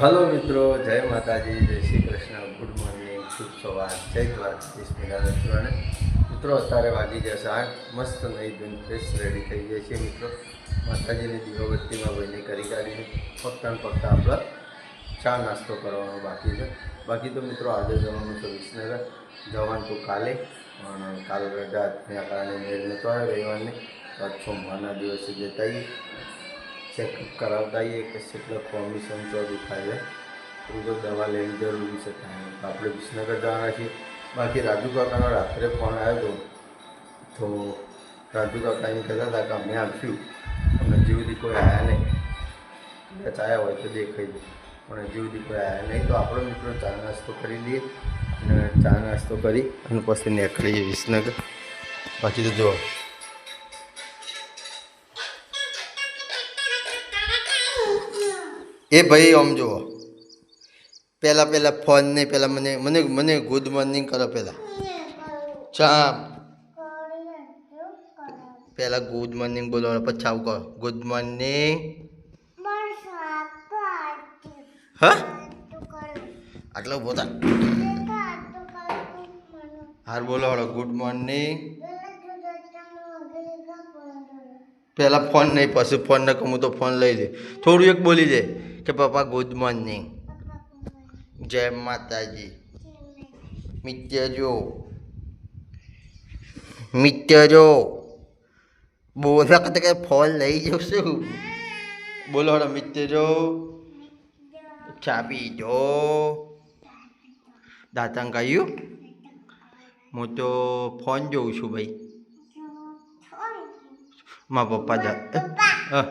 Hello મિત્રો, જય માતાજી, જય શ્રી કૃષ્ણ. ગુડ મોર્નિંગ શુભ સવાર, જય દ્વારકાધીશ મેરા મિત્રોને મિત્રો, અત્યારે વાગી જશે આઠ. મસ્ત નહીં ધોઈને ફ્રેશ રેડી થઈ જાય છે મિત્રો. માતાજીની દીવાબત્તીમાં ભાઈને કરી કાઢીને ફક્ત ને ફક્ત આપણે ચા નાસ્તો કરવાનો બાકી છે. બાકી તો મિત્રો, આજે જવાનું છે વિસનગર. જવાનું તો કાલે, પણ કાલે રજા કારણે મેળ નહોતો આવ્યો, રવિવારની. તો સોમવારના દિવસે જતા ચેકઅપ કરાવતા આવીએ કે કેટલા કોમિશન તો દુખાય છે. તો દવા લેવી જરૂરી છે. તો આપણે વિસનગર જવાના છીએ. બાકી રાજુ કાકાનો રાત્રે ફોન આવ્યો હતો તો રાજુ કાકા એમ કહેતા હતા કે અમે આપ્યું પણ હજી સુધી કોઈ આવ્યા નહીં. કદાચ આવ્યા હોય તો દેખાઈ દે. પણ હજી સુધી કોઈ આવ્યા નહીં. તો આપણો મિત્રો ચા નાસ્તો કરી લઈએ અને ચા નાસ્તો કરી અને પછી નીકળીએ વિસનગર. બાકી તો જો એ ભાઈ આમ જુઓ. પહેલાં પહેલાં ફોન નહીં, પહેલાં મને મને મને ગુડ મોર્નિંગ કરો પહેલાં. ચા પહેલાં ગુડ મોર્નિંગ બોલો પછી આવું કહો ગુડ મોર્નિંગ હા? આટલો બોતા હાર બોલો ગુડ મોર્નિંગ પહેલાં ફોન નહીં, પછી ફોન ન કહું તો ફોન લઈ લે થોડું એક બોલી દે કે, પપ્પા ગુડ મોર્નિંગ જય માતાજી. મિત્રજો મિત્રજો બોલા કરતા કે ફોન લઈ જશું બોલો હડો મિત્રજો ચાબી જો. દાંતણ કહ્યું હું તો ફોન જોઉં છું ભાઈ. મારા પપ્પા હા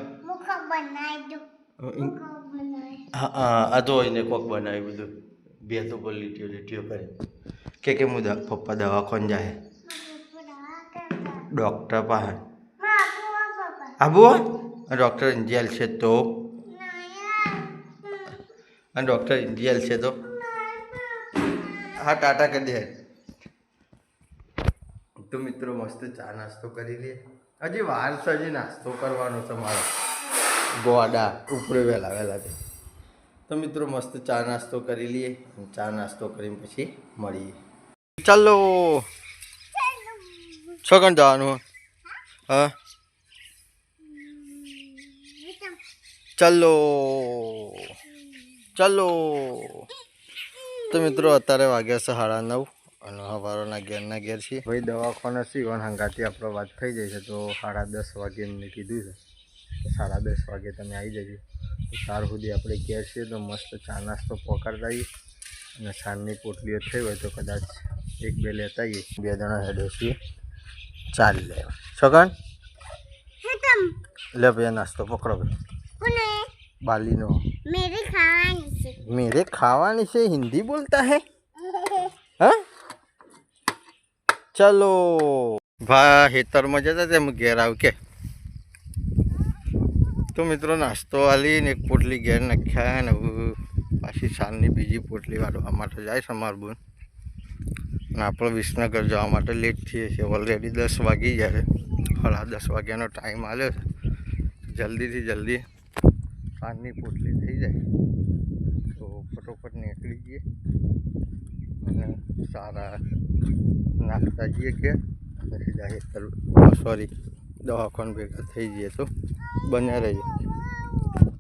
હા આ તો એને કોક બનાવ્યું બધું બે તો પર લીટીઓ લીટીઓ કરી કે કે હું પપ્પા દવાખાને જાય ડૉક્ટર પાસે આબુ ડૉક્ટર ઇન્જિયલ છે તો અને ડૉક્ટર ઇન્જિયલ છે તો હા ટાટા કરી દે તો મિત્રો મસ્ત ચા નાસ્તો કરી લઈએ હજી વાર છે, હજી નાસ્તો કરવાનો છે મારો. ગોડા ઉપરે વહેલા વહેલાથી તો મિત્રો મસ્ત ચા નાસ્તો કરી લઈએ ચા નાસ્તો કરીને પછી મળીએ. ચાલો. છો કણ જવાનું? હા? ચાલો. ચાલો. તો મિત્રો અત્યારે વાગ્યા છે સાડા નવ. અને હવારોના ઘેરના ઘેર છે ભાઈ દવાખાના છીએ અને હંગાથી આપણો વાત થઈ જાય છે તો સાડા દસ વાગે એમને કીધું છે. તો સાડા દસ વાગે તમે આવી જજો. તો સાર સુધી આપણે ઘેર છીએ તો મસ્ત ચા નાસ્તો પકડતા આવીએ. અને સાંજની પોટલીઓ થઈ હોય તો કદાચ એક બે લેતા આવીએ. બે જણા હેડો છીએ. ચાલી લે. છગન લે ભાઈ નાસ્તો પકડો ભાઈ. બાલીનો. મેરે ખાવાની મેરે ખાવાની છે? હિન્દી બોલતા હે હા? ચલો. ભા હેતરમાં જતા તેમ ઘેર આવ કે. તો મિત્રો નાસ્તો આલીને એક પોટલી ઘેર નાખ્યા ને પાછી સાંજની બીજી પોટલી વાળવા માટે જાય છે અમારું બોન. અને આપણે વિસનગર જવા માટે લેટ થઈએ છીએ. ઓલરેડી દસ વાગી જ્યારે હળા દસ વાગ્યાનો ટાઈમ આવ્યો છે. જલ્દીથી જલ્દી સાંજની પોટલી થઈ જાય. તો ફટોફટ નીકળી જઈએ અને સારા નાખતા જઈએ કે, અને સીધા સોરી દવાખાન ભેગા થઈ જઈએ તો બન્યા રહીએ.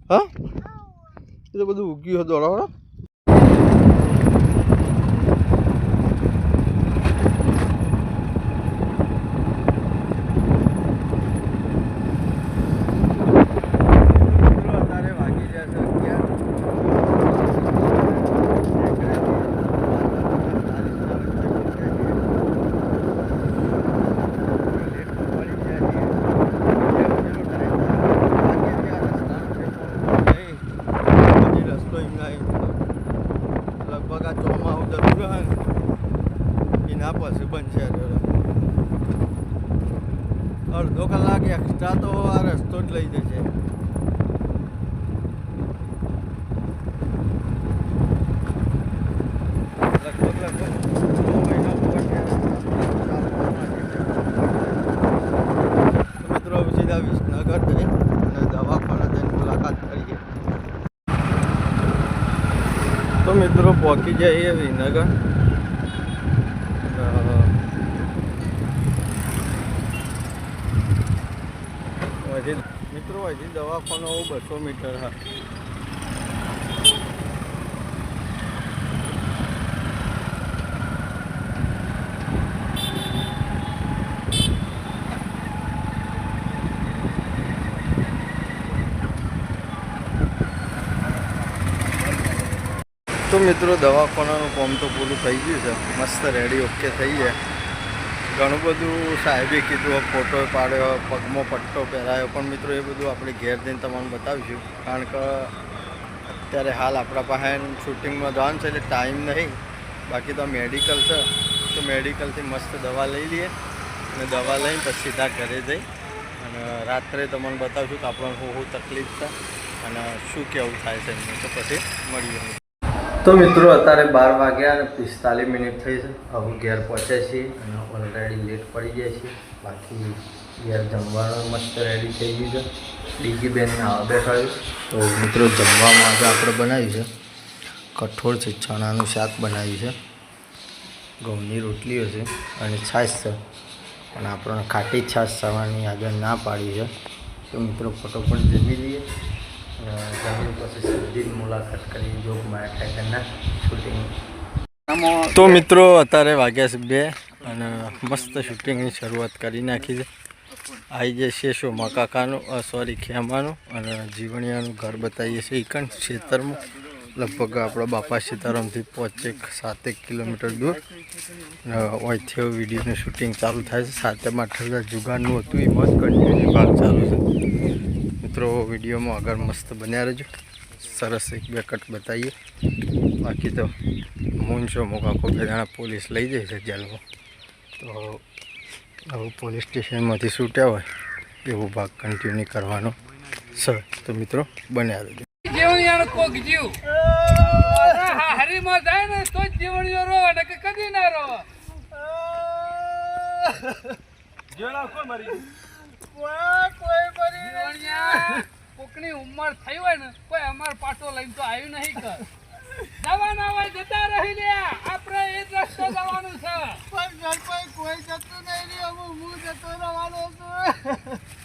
હા? એ તો બધું ઉગ્યું હતું બરાબર અત્યારે વાગી જશે અગિયાર લગભગ આ ચોમાસું જરૂર હોય ને, એના પછી બનશે અડધો કલાક એક્સ્ટ્રા તો આ રસ્તો જ લઈ જશે લગભગ લગભગ છ મહિના ઉપર થયા. તો મિત્રો હવે સીધા વિસનગર જઈ અને દવાખાના જઈને મુલાકાત કરીએ તો મિત્રો પહોંચી જઈએ વિનગર હજી મિત્રો હજી દવાખાનો બસો મીટર હા. તો મિત્રો, દવાખાનાનું કામ તો પૂરું થઈ ગયું છે. મસ્ત રેડી ઓકે થઈ જાય ઘણું બધું સાહેબે કીધું ફોટો પાડ્યો, પગમાં પટ્ટો પહેરાયો. પણ મિત્રો, એ બધું આપણે ઘેર જઈને તમને બતાવીશું. કારણ કે અત્યારે હાલ આપણા પાસે શૂટિંગમાં જવાનું છે, એટલે ટાઈમ નહીં. બાકી તો મેડિકલ છે. તો મેડિકલથી મસ્ત દવા લઈ લઈએ અને દવા લઈને પછી સીધા ઘરે જઈ અને રાત્રે તમને બતાવશું કે આપણને શું તકલીફ છે અને શું કેવું થાય છે. એમને તો પછી મળીએ. તો મિત્રો, અત્યારે બાર વાગ્યા અને પિસ્તાલીસ મિનિટ થઈ છે. હવે ઘેર પહોંચે છીએ અને ઓલરેડી લેટ પડી જાય છે બાકી ઘેર જમવાનું મસ્ત રેડી થઈ ગયું છે. ડીગી બેનને આવા બેઠા તો મિત્રો, જમવામાં આજે આપણે બનાવ્યું છે. કઠોળ છે ચણાનું શાક બનાવ્યું છે. ઘઉંની રોટલીઓ છે અને છાશ છે. પણ આપણને ખાટી છાશ ખાવાની આગળ ના પાડી છે. તો મિત્રો, ફટોફટ જમી લઈએ. તો મિત્રો, અત્યારે વાગ્યા છે બે અને મસ્ત શૂટિંગની શરૂઆત કરી નાખી છે. આવી જશે શોમા કાકાનું સોરી ખેમાનું અને જીવણિયાનું ઘર બતાવીએ છીએ એકણ ક્ષેત્રમાં. લગભગ આપણા બાપા સીતારામથી પહોંચેક સાતેક કિલોમીટર દૂર. અહીંથી વિડીયોનું શૂટિંગ ચાલુ થાય છે. સાતેમ હજાર જુગારનું હતું એમાં જ કન્ટિન્યુ ભાગ ચાલુ છે. મિત્રો વિડીયોમાં આગળ મસ્ત બન્યા રહેજો. સરસ એક બે કટ બતાવીએ. બાકી તો મૂનશો મોકાકો બે જણા પોલીસ લઈ જાય છે જેલમાં. તો આવું પોલીસ સ્ટેશનમાંથી છૂટ્યા હોય એવો ભાગ કન્ટિન્યુ કરવાનો. સર તો મિત્રો બન્યા રહેજો. જીવણિયાનો કોક જીવ. હા હરીમાં જાય ને તો જ જીવણીઓ રો ને કે કદી ના રો જીવણિયા કોકની ઉંમર થઈ હોય ને કોઈ અમાર પાટો લઈને તો આવ્યું નહીં કર દવા ના હોય જતા રહી લે આપણે એ જ રસ્તો જવાનું છે.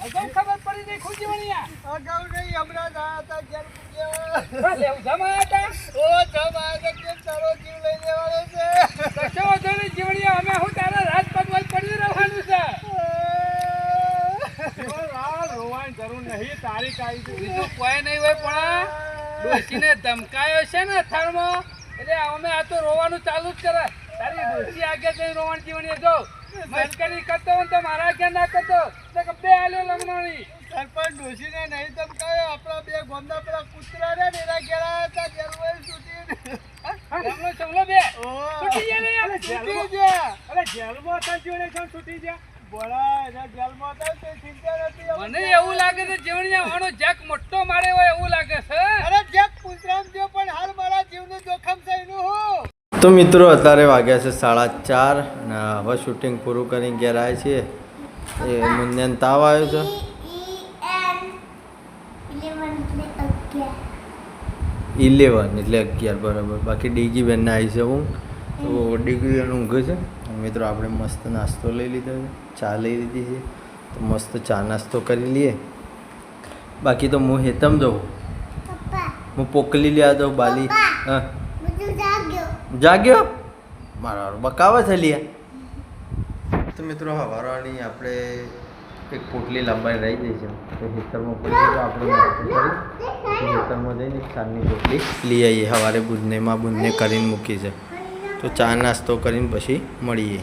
અગાઉ ખબર પડી ગઈ ખુશી વણિયા નહીં હમણાં હતા કશો વાંધો નહીં જીવણિયા અમે હું તારા રાજપદમાં જ પડી રહેવાનું છે બીજું કોઈ નહીં હોય પણ ડોશીને ધમકાયો છે ને થરમાં એટલે અમે આ તો રોવાનું ચાલુ જ કરે તારી ડોશી આગળ જઈને રોવાનું જીવણીએ જો. મસ્કરી કરતો હોય તો મારા આગળ ના કરતો. તો બે આલ્યો લગ્નની સરપંચ ડોશીને નહીં ધમકાયો. આપણા બે ગોમના પેલા કૂતરા રે ને એના ઘેર આવ્યા હતા જેલમાં છૂટી છૂટી ગયા. અરે જેલમાં હતા જીવણે છૂટી ગયા. મને એવું લાગે છે જીવણીયા વાનો જેક મોટો મારે હોય એવું લાગે છે. અરે જેક પુત્રામ જો પણ હાલ મારા જીવનું જોખમ છે એનું હું? તો મિત્રો અત્યારે વાગ્યા છે સાડા ચાર અને હવે શૂટિંગ પૂરું કરીને ઘેર આવે છીએ. એ મુન્યાને તાવ આવ્યો છે. ઇલેવન એટલે અગિયાર બરાબર. બાકી ડીગી બેનને આવી છે હું તો ડીગી બેન ઊંઘે છે. મિત્રો આપણે મસ્ત નાસ્તો લઈ લીધો છે ચા લઈ લીધી છે. તો મસ્ત ચા નાસ્તો કરી લઈએ. બાકી તો હું હેતમ જઉં. હું પોકલી લ્યા દઉં બાલી. હા. જાગ્યો. મારો બકાવા છે લ્યા. તો મિત્રો હવારાની આપણે એક પોટલી લંબાઈ રહી ગઈ છે. તો હેતરમાં પડી તો આપણે નાસ્તો કરી. ખેતરમાં જઈને એક ચાની પોટલી લઈ આવીએ સવારે બુંદનેમાં બુંદને કરીને મૂકી છે તો ચા નાસ્તો કરીને પછી મળીએ.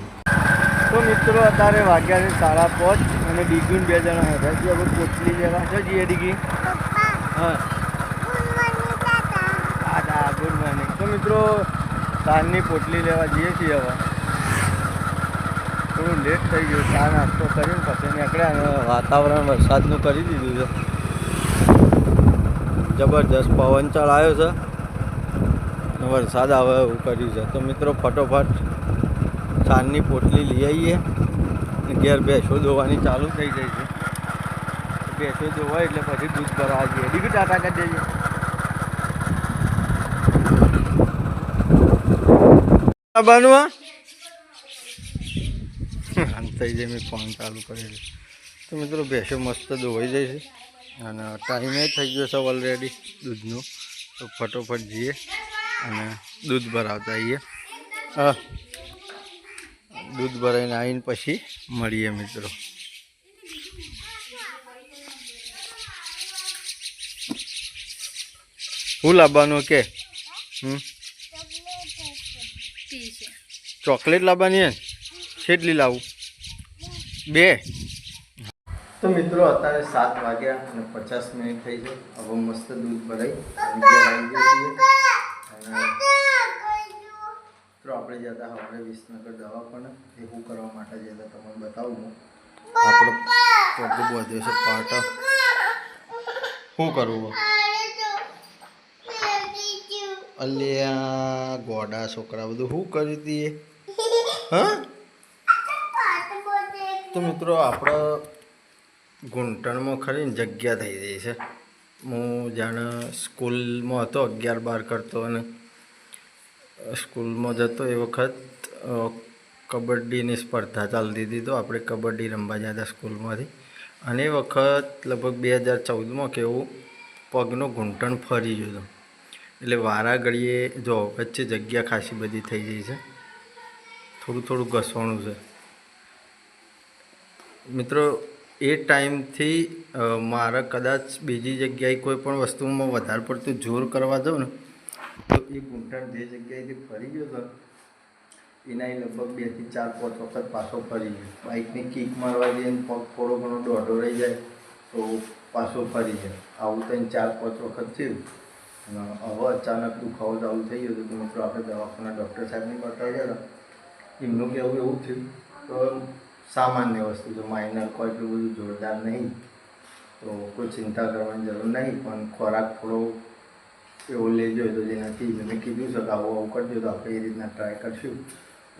તો મિત્રો, અત્યારે વાગ્યા છે સાડા પાંચ અને ડીગી બે જણા હતા જે હવે પોટલી લેવા. છે જીએ ડીગી. હા. Good morning. તો મિત્રો, સાંજની પોટલી લેવા જઈએ છીએ હવે. થોડું લેટ થઈ ગયું. ચા નાસ્તો કરીને પછી નીકળ્યા અને વાતાવરણ વરસાદનું કરી દીધું છે. જબરજસ્ત પવન ચડાયો છે. વરસાદ આવે એવું કર્યું છે. તો મિત્રો, ફટોફટ છાનની પોટલી લઈ આવીએ ઘેર ભેંસો ધોવાની ચાલુ થઈ ગઈ છે. ભેંસો ધોવાય એટલે પછી દૂધ ભરવા જઈએ ડીગી ટાટા કરી દેજે. બનવા થઈ જાય મેં ફોન ચાલુ કરેલું તો મિત્રો, ભેંસો મસ્ત ધોવાઈ જાય છે. અને ટાઈમે થઈ ગયો છે ઓલરેડી દૂધનો. તો ફટોફટ જઈએ. અને દૂધ ભરાવતા આવીએ દૂધ ભરાઈને આવીને પછી મળીએ મિત્રો. શું લાવવાનું કે? ચોકલેટ લાવવાની કેટલી લાવું? બે? તો મિત્રો, અત્યારે સાત વાગ્યા અને પચાસ મિનિટ થઈ છે. હવે મસ્ત દૂધ ભરાઈ. ગયા મિત્રો આપણે જતા હવે વિસનગર દવાખાને એવું કરવા માટે જતા તમને બતાવું આપણો પગ બધો છે પાટા. શું કરવું અલ્યા, ગોડા છોકરા બધું શું કર્યું તીએ હા? તો મિત્રો, આપણા ઘૂંટણમાં ખરી જગ્યા થઈ ગઈ છે. હું જાણે સ્કૂલમાં હતો, અગિયાર બાર કરતો અને સ્કૂલમાં જતો એ વખત કબડ્ડીની સ્પર્ધા ચાલતી હતી તો આપણે કબડ્ડી રમવા જતા સ્કૂલમાંથી. અને એ વખત લગભગ બે હજાર ચૌદમાં કેવું પગનો ઘૂંટણ ફરી ગયું એટલે વારા જો વચ્ચે જગ્યા ખાસી બધી થઈ ગઈ છે. થોડું થોડું ઘસવાનું છે. મિત્રો એ ટાઈમથી મારા કદાચ બીજી જગ્યાએ કોઈ પણ વસ્તુમાં વધારે પડતું જોર કરવા જાઉં ને, તો એ ઘૂંટણ જે જગ્યાએથી ફરી ગયો હતો એના એ લગભગ બેથી ચાર પાંચ વખત પાછો ફરી ગયો. બાઇકની કિક મારવા જઈએ પગ થોડો ઘણો દોઢો રહી જાય, તો પાછો ફરી જાય આવું તો ચાર પાંચ વખત થયું. અને હવે અચાનક દુખાવો ચાલુ થઈ ગયો તો મિત્રો, આપણે દવાખાના ડૉક્ટર સાહેબને બતાવ્યા હતા. એમનું કહેવું એવું થયું? તો સામાન્ય વસ્તુ છે માઇનર કોઈ એટલું બધું જોરદાર નહીં, તો કોઈ ચિંતા કરવાની જરૂર નહીં, પણ ખોરાક થોડો એવો લેજો તો જેનાથી મેં કીધું છે કે આવું આવું કરજો તો આપણે એ રીતના ટ્રાય કરશું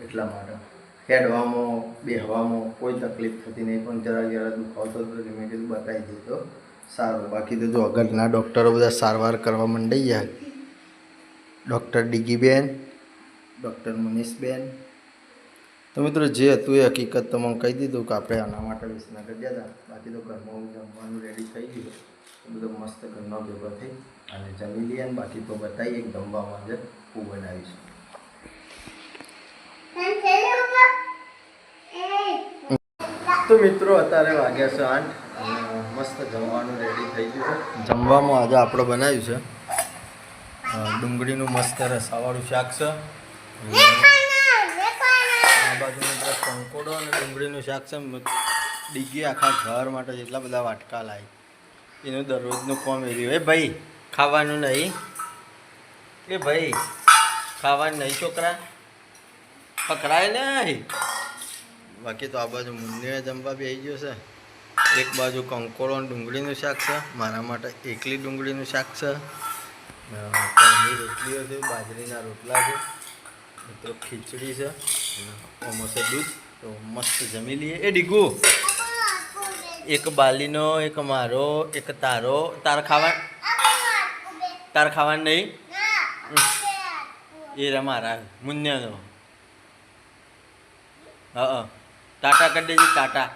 એટલા માટે. હેડવામાં, બેહવામાં કોઈ તકલીફ થતી નહીં, પણ જરા જરા દુખાવો થતો તો મેં કીધું બતાવી દીધો સારું. બાકી તો જો અગરના ડૉક્ટરો બધા સારવાર કરવા માંડી ગયા ડૉક્ટર ડીગીબેન, ડૉક્ટર મુનીષબેન તો મિત્રો જે હતું એ હકીકત તમને કહી દીધું કે આપણે આના માટે વિસનગર ગયા હતા. બાકી તો ઘરમાં જમવાનું રેડી થઈ ગયું તો બધો મસ્ત ઘરમાં ભેગો થઈ અને જમી લઈએ અને બાકી તો બતાવીએ એક જમવામાં જે હું બનાવીશું. તો મિત્રો અત્યારે વાગ્યા છે આઠ અને મસ્ત જમવાનું રેડી થઈ ગયું છે. જમવામાં આજે આપણે બનાવ્યું છે ડુંગળીનું મસ્ત રસાવાળું શાક છે. અને આ બાજુ મિત્રો કંકોડો અને ડુંગળીનું શાક છે ડીગી આખા ઘર માટે જેટલા બધા વાટકા લાવી એનું દરરોજનું કોમ એર્યું એ ભાઈ ખાવાનું નહીં. એ ભાઈ ખાવાનું નહીં છોકરા. પકડાય નહીં. બાકી તો આ બાજુ મુન્નીએ જમવા બી આવી ગયો છે. એક બાજુ કંકોડો અને ડુંગળીનું શાક છે. મારા માટે એકલી ડુંગળીનું શાક છે. અ, રોટલીઓ છે બાજરીના રોટલા છે. મિત્રો, ખીચડી છે આમાં દૂધ. તો મસ્ત જમી લઈએ. એ ડીગુ, એક બાલીનો, એક મારો, એક તારો. તાર ખાવા તાર ખાવાનું નહીં? એ રે મારા, મુન્યાનો. હા ટાટા કરી દેજે, ટાટા.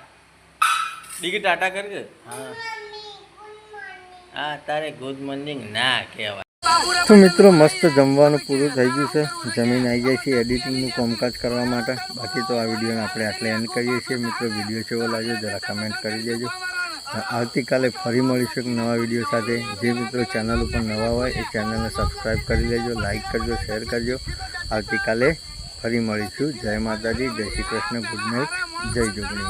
ડીગી ટાટા કરજે હા. હા, તારે ગુડ મોર્નિંગ ના કહેવાય. તો મિત્રો, મસ્ત જમવાનું પૂરું થઈ ગયું છે. જમીન આવી જાય છે એડિટિંગનું કામકાજ કરવા માટે. બાકી તો આ વિડીયોને આપણે આટલે એન્ડ કરીએ છીએ. મિત્રો, વીડિયો કેવો લાગ્યો જરા કમેન્ટ કરી દેજો. આવતીકાલે ફરી મળીશું નવા વીડિયો સાથે. જે મિત્રો ચેનલ ઉપર નવા હોય એ ચેનલને સબસ્ક્રાઈબ કરી લેજો લાઇક કરજો શેર કરજો. આવતીકાલે ફરી મળીશું. જય માતાજી, જય શ્રી કૃષ્ણ, ગુડ નાઇટ જય જોગણી